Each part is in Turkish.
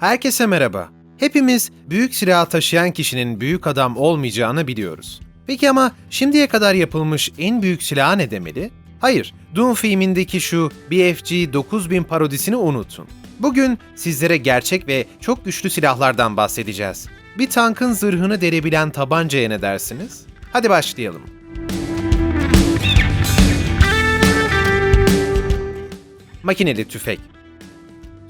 Herkese merhaba. Hepimiz büyük silah taşıyan kişinin büyük adam olmayacağını biliyoruz. Peki ama şimdiye kadar yapılmış en büyük silah ne demeli? Hayır, Doom filmindeki şu BFG 9000 parodisini unutun. Bugün sizlere gerçek ve çok güçlü silahlardan bahsedeceğiz. Bir tankın zırhını derebilen tabancaya ne dersiniz? Hadi başlayalım. Makineli tüfek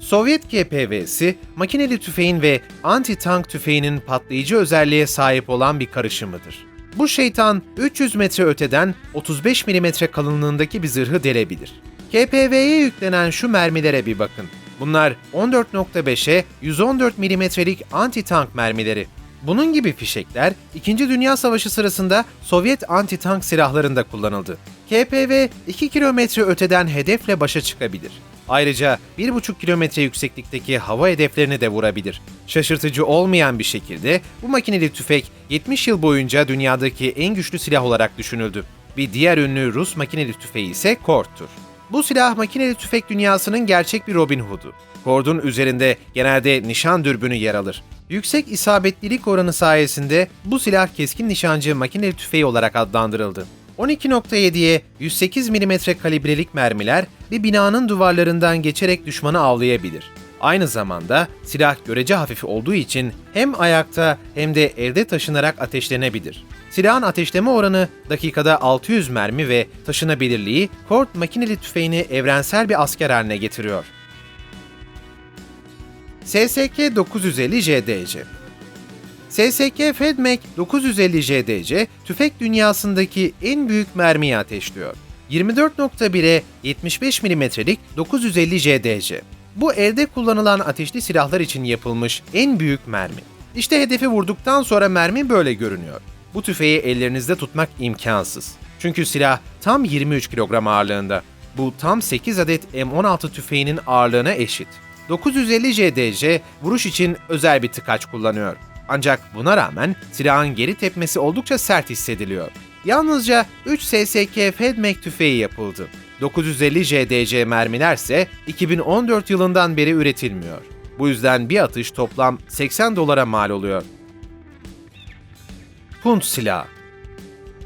Sovyet GPV'si, makineli tüfeğin ve anti-tank tüfeğinin patlayıcı özelliğe sahip olan bir karışımıdır. Bu şeytan 300 metre öteden 35 mm kalınlığındaki bir zırhı delebilir. KPV'ye yüklenen şu mermilere bir bakın. Bunlar 14.5'e 114 mm'lik anti-tank mermileri. Bunun gibi fişekler 2. Dünya Savaşı sırasında Sovyet anti-tank silahlarında kullanıldı. KPV 2 kilometre öteden hedefle başa çıkabilir. Ayrıca 1,5 kilometre yükseklikteki hava hedeflerini de vurabilir. Şaşırtıcı olmayan bir şekilde bu makineli tüfek 70 yıl boyunca dünyadaki en güçlü silah olarak düşünüldü. Bir diğer ünlü Rus makineli tüfeği ise Kord'tur. Bu silah makineli tüfek dünyasının gerçek bir Robin Hood'u. Kord'un üzerinde genelde nişan dürbünü yer alır. Yüksek isabetlilik oranı sayesinde bu silah keskin nişancı makineli tüfeği olarak adlandırıldı. 12.7'ye 108 mm kalibrelik mermiler bir binanın duvarlarından geçerek düşmanı avlayabilir. Aynı zamanda silah görece hafif olduğu için hem ayakta hem de elde taşınarak ateşlenebilir. Silahın ateşleme oranı dakikada 600 mermi ve taşınabilirliği Kort makineli tüfeğini evrensel bir asker haline getiriyor. SSK 950 JDC SSK Fedmek 950 JDC tüfek dünyasındaki en büyük mermiyi ateşliyor. 24.1'e 75 mm'lik 950 JDC. Bu elde kullanılan ateşli silahlar için yapılmış en büyük mermi. İşte hedefi vurduktan sonra mermi böyle görünüyor. Bu tüfeği ellerinizde tutmak imkansız. Çünkü silah tam 23 kilogram ağırlığında. Bu tam 8 adet M16 tüfeğinin ağırlığına eşit. 950 JDC vuruş için özel bir tıkaç kullanıyor. Ancak buna rağmen silahın geri tepmesi oldukça sert hissediliyor. Yalnızca 3 SSK Fedmek tüfeği yapıldı. 950 JDC mermiler ise 2014 yılından beri üretilmiyor. Bu yüzden bir atış toplam 80 dolara mal oluyor. Punt silahı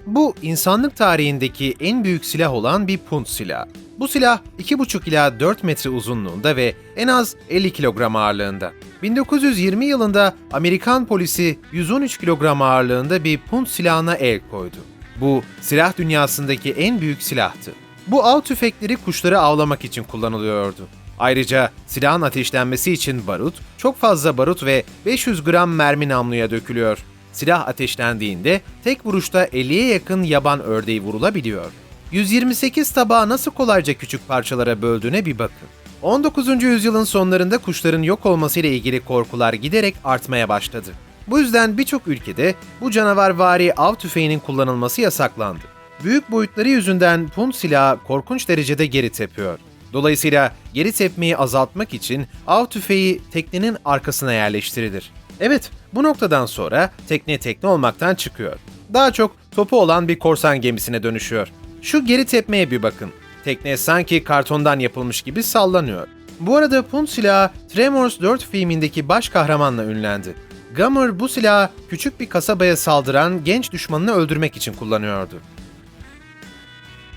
bu insanlık tarihindeki en büyük silah olan bir punt silahı. Bu silah 2,5 ila 4 metre uzunluğunda ve en az 50 kilogram ağırlığında. 1920 yılında Amerikan polisi 113 kilogram ağırlığında bir punt silahına el koydu. Bu silah dünyasındaki en büyük silahtı. Bu av tüfekleri kuşları avlamak için kullanılıyordu. Ayrıca silahın ateşlenmesi için barut, çok fazla barut ve 500 gram mermi namluya dökülüyor. Silah ateşlendiğinde tek vuruşta 50'ye yakın yaban ördeği vurulabiliyor. 128 tabağı nasıl kolayca küçük parçalara böldüğüne bir bakın. 19. yüzyılın sonlarında kuşların yok olmasıyla ilgili korkular giderek artmaya başladı. Bu yüzden birçok ülkede bu canavarvari av tüfeğinin kullanılması yasaklandı. Büyük boyutları yüzünden punt silahı korkunç derecede geri tepiyor. Dolayısıyla geri tepmeyi azaltmak için av tüfeği teknenin arkasına yerleştirilir. Evet, bu noktadan sonra tekne tekne olmaktan çıkıyor. Daha çok topu olan bir korsan gemisine dönüşüyor. Şu geri tepmeye bir bakın. Tekne sanki kartondan yapılmış gibi sallanıyor. Bu arada punt silahı Tremors 4 filmindeki baş kahramanla ünlendi. Gummer bu silahı küçük bir kasabaya saldıran genç düşmanını öldürmek için kullanıyordu.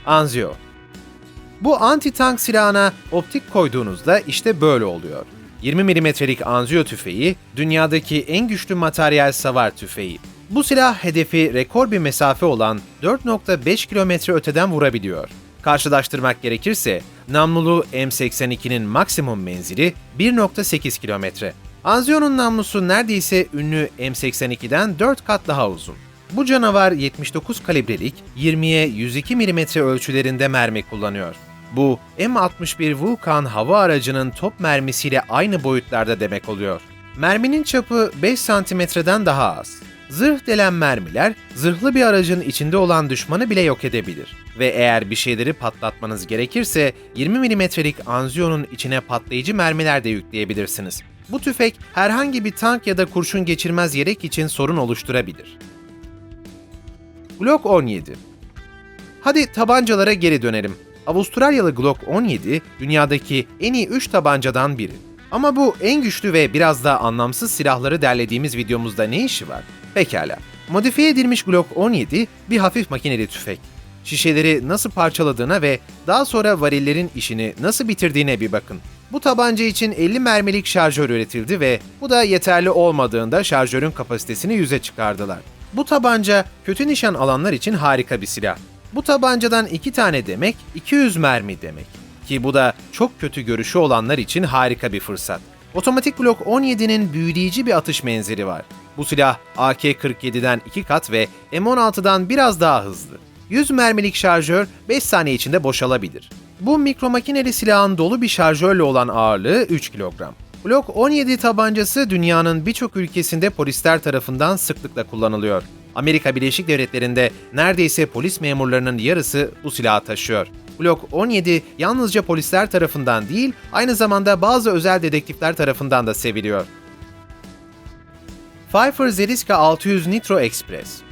Anzio Bu anti-tank silahına optik koyduğunuzda işte böyle oluyor. 20 mm'lik Anzio tüfeği dünyadaki en güçlü materyal savar tüfeği. Bu silah hedefi rekor bir mesafe olan 4.5 kilometre öteden vurabiliyor. Karşılaştırmak gerekirse namlulu M82'nin maksimum menzili 1.8 kilometre. Anzio'nun namlusu neredeyse ünlü M82'den 4 kat daha uzun. Bu canavar 79 kalibrelik 20'ye 102 mm ölçülerinde mermi kullanıyor. Bu M61 Vulcan hava aracının top mermisiyle aynı boyutlarda demek oluyor. Merminin çapı 5 santimetreden daha az. Zırh delen mermiler, zırhlı bir aracın içinde olan düşmanı bile yok edebilir. Ve eğer bir şeyleri patlatmanız gerekirse 20 milimetrelik Anzio'nun içine patlayıcı mermiler de yükleyebilirsiniz. Bu tüfek herhangi bir tank ya da kurşun geçirmez yelek için sorun oluşturabilir. Glock 17 Hadi tabancalara geri dönelim. Avustralyalı Glock 17 dünyadaki en iyi 3 tabancadan biri. Ama bu en güçlü ve biraz da anlamsız silahları derlediğimiz videomuzda ne işi var? Pekala. Modifiye edilmiş Glock 17 bir hafif makineli tüfek. Şişeleri nasıl parçaladığına ve daha sonra varillerin işini nasıl bitirdiğine bir bakın. Bu tabanca için 50 mermilik şarjör üretildi ve bu da yeterli olmadığında şarjörün kapasitesini 100'e çıkardılar. Bu tabanca kötü nişan alanlar için harika bir silah. Bu tabancadan 2 tane demek 200 mermi demek. Ki bu da çok kötü görüşü olanlar için harika bir fırsat. Otomatik Glock 17'nin büyüleyici bir atış menzili var. Bu silah AK-47'den 2 kat ve M16'dan biraz daha hızlı. 100 mermilik şarjör 5 saniye içinde boşalabilir. Bu mikro makineli silahın dolu bir şarjörle olan ağırlığı 3 kilogram. Glock 17 tabancası dünyanın birçok ülkesinde polisler tarafından sıklıkla kullanılıyor. Amerika Birleşik Devletleri'nde neredeyse polis memurlarının yarısı bu silahı taşıyor. Glock 17 yalnızca polisler tarafından değil, aynı zamanda bazı özel dedektifler tarafından da seviliyor. Pfeiffer Zeliska 600 Nitro Express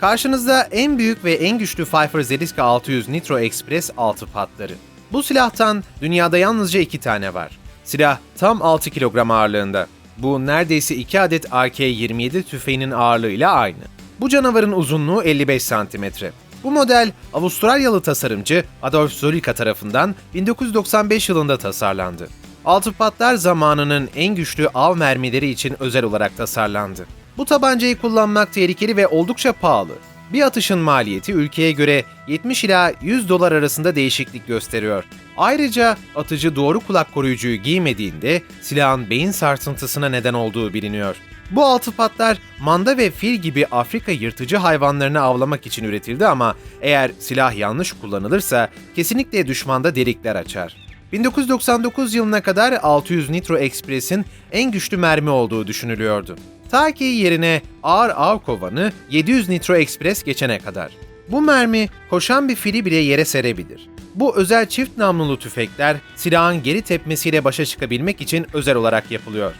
Karşınızda en büyük ve en güçlü Pfeiffer Zeliska 600 Nitro Express 6 patları. Bu silahtan dünyada yalnızca 2 tane var. Silah tam 6 kilogram ağırlığında. Bu neredeyse 2 adet AK-27 tüfeğinin ağırlığıyla aynı. Bu canavarın uzunluğu 55 santimetre. Bu model Avustralyalı tasarımcı Adolf Zolika tarafından 1995 yılında tasarlandı. Altı patlar zamanının en güçlü av mermileri için özel olarak tasarlandı. Bu tabancayı kullanmak tehlikeli ve oldukça pahalı. Bir atışın maliyeti ülkeye göre 70 ila 100 dolar arasında değişiklik gösteriyor. Ayrıca atıcı doğru kulak koruyucuyu giymediğinde silahın beyin sarsıntısına neden olduğu biliniyor. Bu altı patlar manda ve fil gibi Afrika yırtıcı hayvanlarını avlamak için üretildi ama eğer silah yanlış kullanılırsa kesinlikle düşmanda delikler açar. 1999 yılına kadar 600 Nitro Express'in en güçlü mermi olduğu düşünülüyordu. Ta ki yerine ağır av kovanı 700 Nitro Express geçene kadar. Bu mermi koşan bir fili bile yere serebilir. Bu özel çift namlulu tüfekler silahın geri tepmesiyle başa çıkabilmek için özel olarak yapılıyor.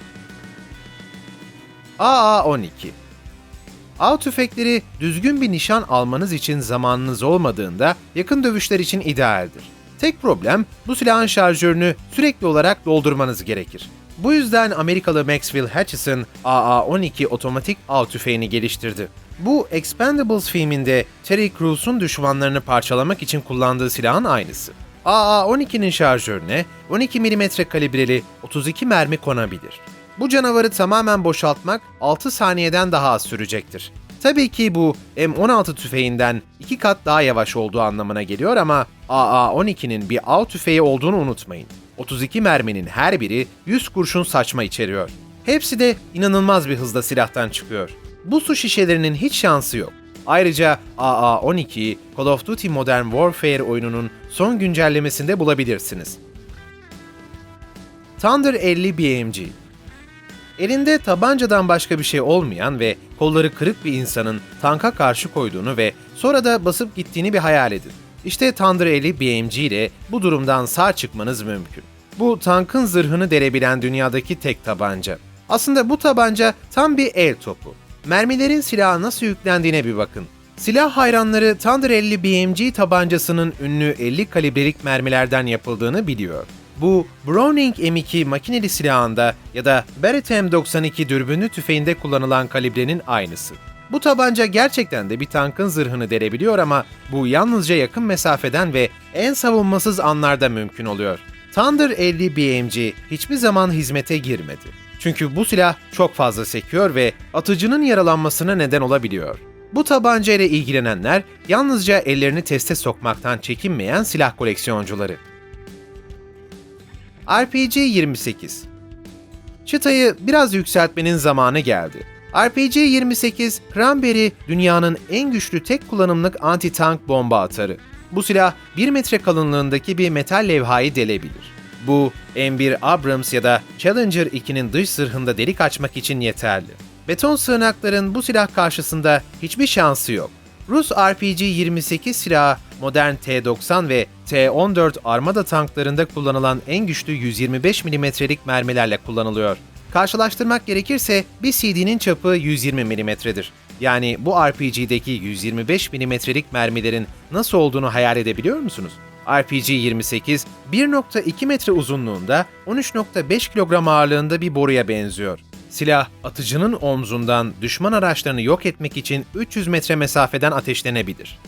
AA-12 Av tüfekleri düzgün bir nişan almanız için zamanınız olmadığında yakın dövüşler için idealdir. Tek problem bu silahın şarjörünü sürekli olarak doldurmanız gerekir. Bu yüzden Amerikalı Maxwell Hutchison AA-12 otomatik av tüfeğini geliştirdi. Bu Expendables filminde Terry Crews'un düşmanlarını parçalamak için kullandığı silahın aynısı. AA-12'nin şarjörüne 12 mm kalibreli 32 mermi konabilir. Bu canavarı tamamen boşaltmak 6 saniyeden daha az sürecektir. Tabii ki bu M16 tüfeğinden 2 kat daha yavaş olduğu anlamına geliyor ama AA-12'nin bir av tüfeği olduğunu unutmayın. 32 merminin her biri 100 kurşun saçma içeriyor. Hepsi de inanılmaz bir hızda silahtan çıkıyor. Bu su şişelerinin hiç şansı yok. Ayrıca AA-12'yi Call of Duty Modern Warfare oyununun son güncellemesinde bulabilirsiniz. Thunder 50 BMG Elinde tabancadan başka bir şey olmayan ve kolları kırık bir insanın tanka karşı koyduğunu ve sonra da basıp gittiğini bir hayal edin. İşte Thunder 50 BMG ile bu durumdan sağ çıkmanız mümkün. Bu tankın zırhını delebilen dünyadaki tek tabanca. Aslında bu tabanca tam bir el topu. Mermilerin silaha nasıl yüklendiğine bir bakın. Silah hayranları Thunder 50 BMG tabancasının ünlü 50 kalibrelik mermilerden yapıldığını biliyor. Bu Browning M2 makineli silahında ya da Barrett M92 dürbünlü tüfeğinde kullanılan kalibrenin aynısı. Bu tabanca gerçekten de bir tankın zırhını delebiliyor ama bu yalnızca yakın mesafeden ve en savunmasız anlarda mümkün oluyor. Thunder 50 BMG hiçbir zaman hizmete girmedi. Çünkü bu silah çok fazla sekiyor ve atıcının yaralanmasına neden olabiliyor. Bu tabanca ile ilgilenenler yalnızca ellerini teste sokmaktan çekinmeyen silah koleksiyoncuları. RPG 28 Çıtayı biraz yükseltmenin zamanı geldi. RPG 28 Cranberry dünyanın en güçlü tek kullanımlık anti-tank bomba atarı. Bu silah 1 metre kalınlığındaki bir metal levhayı delebilir. Bu M1 Abrams ya da Challenger 2'nin dış zırhında delik açmak için yeterli. Beton sığınakların bu silah karşısında hiçbir şansı yok. Rus RPG-28 silahı modern T-90 ve T-14 armada tanklarında kullanılan en güçlü 125 mm'lik mermilerle kullanılıyor. Karşılaştırmak gerekirse bir CD'nin çapı 120 mm'dir. Yani bu RPG'deki 125 mm'lik mermilerin nasıl olduğunu hayal edebiliyor musunuz? RPG-28, 1.2 metre uzunluğunda, 13.5 kilogram ağırlığında bir boruya benziyor. Silah, atıcının omzundan düşman araçlarını yok etmek için 300 metre mesafeden ateşlenebilir.